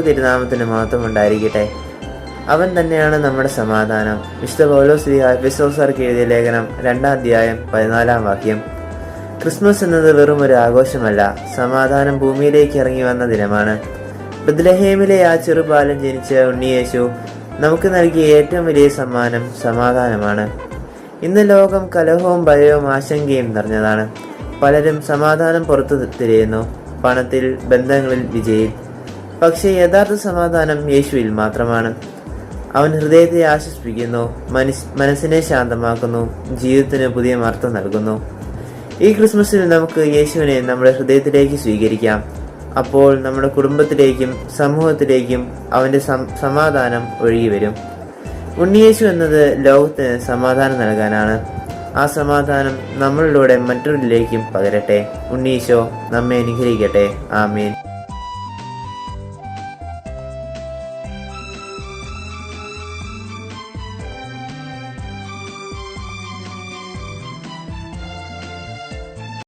തിരുനാമത്തിന് മഹത്വം ഉണ്ടായിരിക്കട്ടെ. അവൻ തന്നെയാണ് നമ്മുടെ സമാധാനം. വിശുദ്ധ പൗലോസ് എഫിസോസാർക്ക് എഴുതിയ ലേഖനം രണ്ടാം അധ്യായം പതിനാലാം വാക്യം. ക്രിസ്മസ് എന്നത് വെറും ഒരു ആഘോഷമല്ല സമാധാനം ഭൂമിയിലേക്ക് ഇറങ്ങി വന്ന ദിനമാണ്. ബദ്ലഹേമിലെ ആ ചെറുബാലൻ ജനിച്ച ഉണ്ണിയേശു നമുക്ക് നൽകിയ ഏറ്റവും വലിയ സമ്മാനം സമാധാനമാണ്. ഇന്ന് ലോകം കലഹവും ഭയവും ആശങ്കയും നിറഞ്ഞതാണ്. പലരും സമാധാനം പുറത്തു തിരയുന്നു. പണത്തിൽ ബന്ധങ്ങളിൽ വിജയിൽ പക്ഷേ യഥാർത്ഥ സമാധാനം യേശുവിൽ മാത്രമാണ്. അവൻ ഹൃദയത്തെ ആശ്വസിപ്പിക്കുന്നു മനസ് മനസ്സിനെ ശാന്തമാക്കുന്നു ജീവിതത്തിന് പുതിയ അർത്ഥം നൽകുന്നു. ഈ ക്രിസ്മസിൽ നമുക്ക് യേശുവിനെ നമ്മുടെ ഹൃദയത്തിലേക്ക് സ്വീകരിക്കാം. അപ്പോൾ നമ്മുടെ കുടുംബത്തിലേക്കും സമൂഹത്തിലേക്കും അവന്റെ സമാധാനം ഒഴുകി വരും. ഉണ്ണിയേശു എന്നത് ലോകത്തിന് സമാധാനം നൽകാനാണ്. ആ സമാധാനം നമ്മളിലൂടെ മറ്റൊരിലേക്കും പകരട്ടെ. ഉണ്ണീശോ നമ്മെ അനുഗ്രഹിക്കട്ടെ. ആമീൻ.